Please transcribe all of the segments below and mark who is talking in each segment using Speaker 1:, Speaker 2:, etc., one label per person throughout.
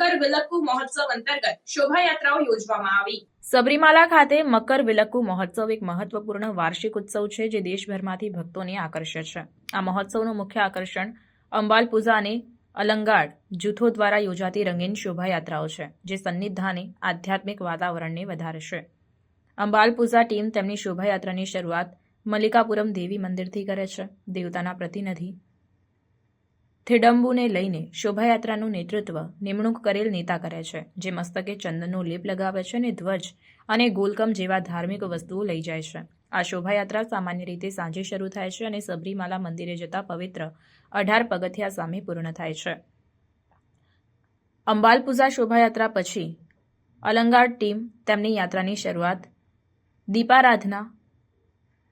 Speaker 1: મકર વિલક્કુ મહોત્સવ અંતર્ગત શોભાયાત્રાઓ યોજવામાં આવી.
Speaker 2: સબરીમાલા ખાતે મકર વિલક્કુ મહોત્સવ એક મહત્વપૂર્ણ વાર્ષિક ઉત્સવ છે જે દેશભરમાંથી ભક્તોને આકર્ષે છે. આ મહોત્સવનું મુખ્ય આકર્ષણ અંબાલ પૂજા અલંગાડ જૂથો દ્વારા યોજાતી રંગીન શોભાયાત્રાઓ છે, જે સન્નિધાને આધ્યાત્મિક વાતાવરણને વધારશે. અંબાલ પૂજા ટીમ તેમની શોભાયાત્રાની શરૂઆત મલ્લિકાપુરમ દેવી મંદિરથી કરે છે. દેવતાના પ્રતિનિધિ થિડંબુને લઈને શોભાયાત્રાનું નેતૃત્વ નિમણૂક કરેલ નેતા કરે છે, જે મસ્તકે ચંદનનો લેપ લગાવે છે અને ધ્વજ અને ગોલકમ જેવા ધાર્મિક વસ્તુઓ લઈ જાય છે. આ શોભાયાત્રા સામાન્ય રીતે સાંજે શરૂ થાય છે અને સબરીમાલા મંદિરે જતા પવિત્ર અઢાર પગથિયા સામે પૂર્ણ થાય છે. અંબાલપૂજા શોભાયાત્રા પછી અલંગાર ટીમ તેમની યાત્રાની શરૂઆત દીપારાધના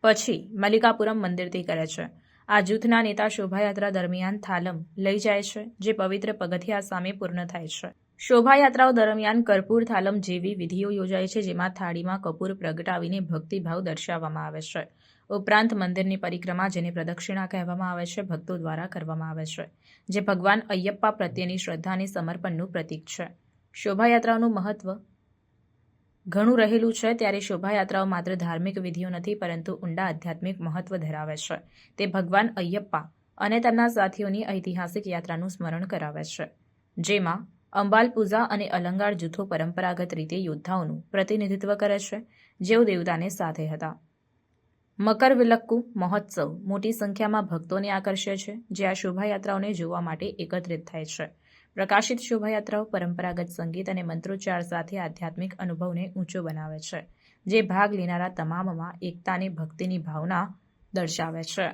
Speaker 2: પછી મલ્લિકાપુરમ મંદિરથી કરે છે. આ જૂથના નેતા શોભાયાત્રા દરમિયાન થાલમ લઈ જાય છે, જે પવિત્ર પગથિયા સામે પૂર્ણ થાય છે. શોભાયાત્રાઓ દરમિયાન કર્પૂર થાલમ જેવી વિધિઓ યોજાય છે, જેમાં થાળીમાં કપૂર પ્રગટાવીને ભક્તિભાવ દર્શાવવામાં આવે છે. ઉપરાંત મંદિરની પરિક્રમા જેને પ્રદક્ષિણા કહેવામાં આવે છે, ભક્તો દ્વારા કરવામાં આવે છે, જે ભગવાન અયપ્પા પ્રત્યેની શ્રદ્ધા સમર્પણનું પ્રતીક છે. શોભાયાત્રાઓનું મહત્વ ઘણું રહેલું છે, ત્યારે શોભાયાત્રાઓ માત્ર ધાર્મિક વિધિઓ નથી, પરંતુ ઊંડા આધ્યાત્મિક મહત્વ ધરાવે છે. તે ભગવાન અયપ્પા અને તેમના સાથીઓની ઐતિહાસિક યાત્રાનું સ્મરણ કરાવે છે. જેમાં અંબાલ પૂજા અને અલંગાર જૂથો પરંપરાગત રીતે યોદ્ધાઓનું પ્રતિનિધિત્વ કરે છે, જેઓ દેવતાને સાથે હતા. મકર વિલક્કુ મહોત્સવ મોટી સંખ્યામાં ભક્તોને આકર્ષે છે, જે આ શોભાયાત્રાઓને જોવા માટે એકત્રિત થાય છે. પ્રકાશિત શોભાયાત્રાઓ પરંપરાગત સંગીત અને મંત્રોચ્ચાર સાથે આધ્યાત્મિક અનુભવને ઊંચો બનાવે છે, જે ભાગ લેનારા તમામમાં એકતાની ભક્તિની ભાવના દર્શાવે છે.